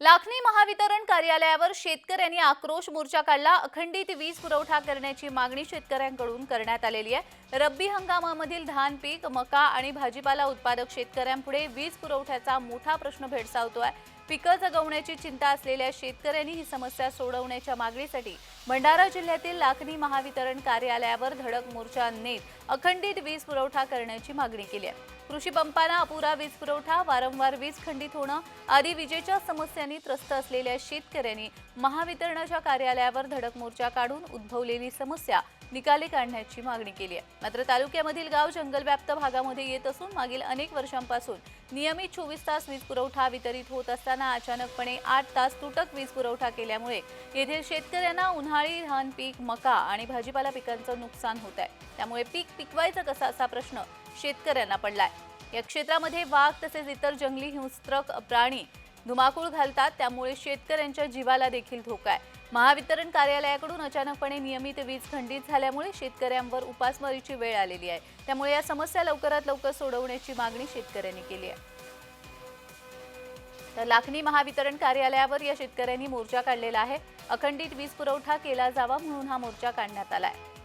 लाखनी महावितरण कार्यालयावर शेतकऱ्यांनी आक्रोश मोर्चा काढला. अखंडित वीज पुरवठा करण्याची मागणी शेतकऱ्यांकडून करण्यात आलेली आहे. रब्बी हंगामामधील धान पीक मका आणि भाजीपाला उत्पादक शेतकऱ्यांपुढे वीज पुरवठ्याचा मोठा प्रश्न भेडसावतोय. पिकं जगवण्याची चिंता असलेल्या शेतकऱ्यांनी ही समस्या सोडवण्याच्या मागणीसाठी भंडारा जिल्ह्यातील लाखनी महावितरण कार्यालयावर धडक मोर्चा नेत अखंडित वीज पुरवठा करण्याची मागणी केली आहे. कृषी पंपांना अपुरा वीज पुरवठा वारंवार वीज खंडित होणं आदी विजेच्या समस्यांनी त्रस्त असलेल्या शेतकऱ्यांनी महावितरणाच्या कार्यालयावर धडक मोर्चा काढून उद्भवलेली समस्या निकाली काढण्याची मागणी केली आहे. मात्र तालुक्यामधील गाव जंगलव्याप्त भागामध्ये येत असून मागील अनेक वर्षांपासून नियमित चोवीस तास वीज पुरवठा वितरित होत असताना अचानकपणे आठ तास तुटक वीज पुरवठा केल्यामुळे येथील शेतकऱ्यांना उन्हाळी धान पीक मका आणि भाजीपाला पिकांचं नुकसान होत आहे. त्यामुळे पीक पिकवायचं कसं असा प्रश्न शेतकऱ्यांना पडलाय. या क्षेत्रामध्ये वाघ तसेच इतर जंगली हिंस्त्रक प्राणी धुमाकूळ घालतात त्यामुळे शेतकऱ्यांच्या जीवाला देखील धोका आहे. महावितरण कार्यालयाकडून अचानकपणे नियमित वीज खंडित झाल्यामुळे शेतकऱ्यांवर उपासमारीची वेळ आलेली आहे. त्यामुळे या समस्या लवकरात लवकर सोडवण्याची मागणी शेतकऱ्यांनी केली आहे. तर लाखनी महावितरण कार्यालयावर या शेतकऱ्यांनी मोर्चा काढलेला आहे. अखंडित वीज पुरवठा केला जावा म्हणून हा मोर्चा काढण्यात आला आहे